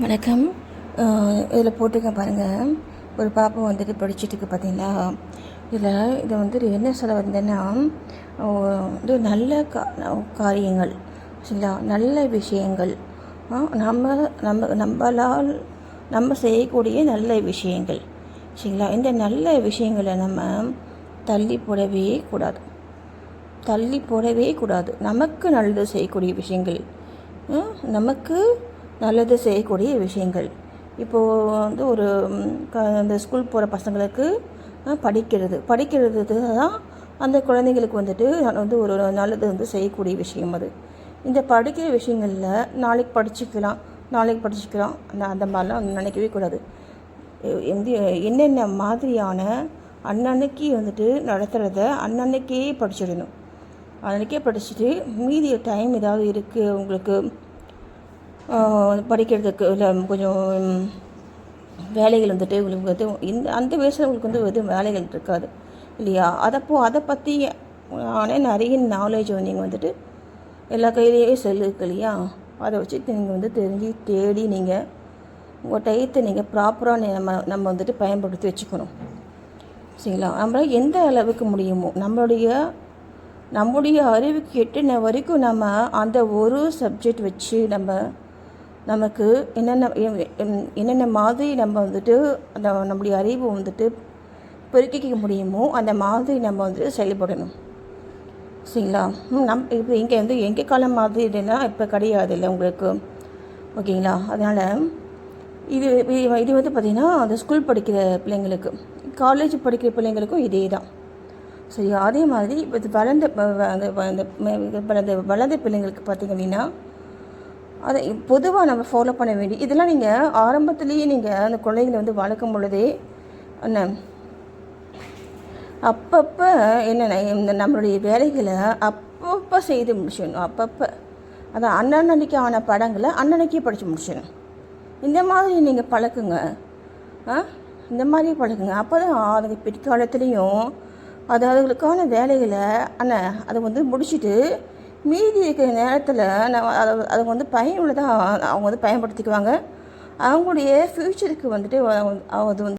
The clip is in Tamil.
வணக்கம். இதில் போட்டிருக்க பாருங்கள் ஒரு பாப்பா வந்துட்டு படிச்சுட்டு இருக்கு பார்த்தீங்களா இதில் இதை வந்துட்டு என்ன சொல்ல வந்தேன்னா இது நல்ல கா காரியங்கள் சரிங்களா? நல்ல விஷயங்கள். நம்ம நம்ம நம்மளால் நம்ம செய்யக்கூடிய நல்ல விஷயங்கள் சரிங்களா? இந்த நல்ல விஷயங்களை நம்ம தள்ளி போடவே கூடாது. தள்ளி போடவே கூடாது. நமக்கு நல்லது செய்யக்கூடிய விஷயங்கள். நமக்கு நல்லது செய்யக்கூடிய விஷயங்கள். இப்போது வந்து ஒரு க இந்த ஸ்கூல் போகிற பசங்களுக்கு படிக்கிறது படிக்கிறது. தான் அந்த குழந்தைங்களுக்கு வந்துட்டு நான் வந்து ஒரு நல்லது வந்து செய்யக்கூடிய விஷயம் அது. இந்த படிக்கிற விஷயங்களில் நாளைக்கு படிச்சுக்கலாம் நாளைக்கு படிச்சுக்கலாம். அந்த அந்த மாதிரிலாம் நினைக்கவே கூடாது. எ- எந்த என்னென்ன மாதிரியான அன்னன்னைக்கு வந்துட்டு நடத்துகிறத அன்னன்னைக்கே படிச்சிடணும். அன்னைக்கே படிச்சுட்டு மீதி டைம் ஏதாவது இருக்குது உங்களுக்கு படிக்கிறதுக்கு இல்லை கொஞ்சம் வேலைகள் வந்துட்டு உங்களுக்கு வந்து இந்த அந்த வயசில் உங்களுக்கு வந்து எதுவும் வேலைகள் இருக்காது இல்லையா? அதப்போ அதை பற்றி ஆனால் நிறைய நாலேஜ் நீங்கள் வந்துட்டு எல்லா கையிலேயே செல் இருக்கு இல்லையா? அதை வச்சு நீங்கள் வந்து தெரிஞ்சு தேடி நீங்கள் உங்கள் டயத்தை நீங்கள் ப்ராப்பராக நம்ம நம்ம வந்துட்டு பயன்படுத்தி வச்சுக்கணும். சரிங்களா? நம்மளால் எந்த அளவுக்கு முடியுமோ நம்மளுடைய நம்முடைய அறிவுக்கு எட்டின வரைக்கும் நம்ம அந்த ஒரு சப்ஜெக்ட் வச்சு நம்ம நமக்கு என்னென்ன என்னென்ன மாதிரி நம்ம வந்துட்டு அந்த நம்முடைய அறிவு வந்துட்டு பெருக்கிக்க முடியுமோ அந்த மாதிரி நம்ம வந்துட்டு செயல்படணும். சரிங்களா? நம் இப்போ இங்கே வந்து எங்கே காலம் மாதிரினா இப்போ கிடையாது இல்லை உங்களுக்கு. ஓகேங்களா? அதனால் இது இது- இது வந்து பார்த்திங்கன்னா அந்த ஸ்கூல் படிக்கிற பிள்ளைங்களுக்கு காலேஜ் படிக்கிற பிள்ளைங்களுக்கும் இதே தான் சரி அதே மாதிரி இப்போ வளர்ந்த வ- அந்த வளர்ந்த வளர்ந்த பிள்ளைங்களுக்கு பார்த்திங்க அப்படின்னா அதை பொதுவாக நம்ம ஃபாலோ பண்ண வேண்டிய இதெல்லாம் நீங்கள் ஆரம்பத்துலேயே நீங்கள் அந்த குழந்தைங்களை வந்து வளர்க்கும் பொழுதே என்ன? அப்பப்போ என்னென்ன இந்த நம்மளுடைய வேலைகளை அப்பப்போ செய்து முடிச்சிடணும் அப்பப்போ. அதான் அன்னன்னைக்கு ஆன படங்களை அன்னன்னைக்கே படித்து முடிச்சிடணும். இந்த மாதிரி நீங்கள் பழக்குங்க. ஆ? இந்த மாதிரி பழக்குங்க அப்போ தான் அதுங்க பிற்காலத்துலேயும் அது அதுகளுக்கான வேலைகளை அண்ணன் அதை வந்து முடிச்சுட்டு மீதி இருக்கிற நேரத்தில் நம்ம அதை அதை வந்து பயனுள்ளதாக அவங்க வந்து பயன்படுத்திக்குவாங்க. அவங்களுடைய ஃப்யூச்சருக்கு வந்துட்டு அது வந்து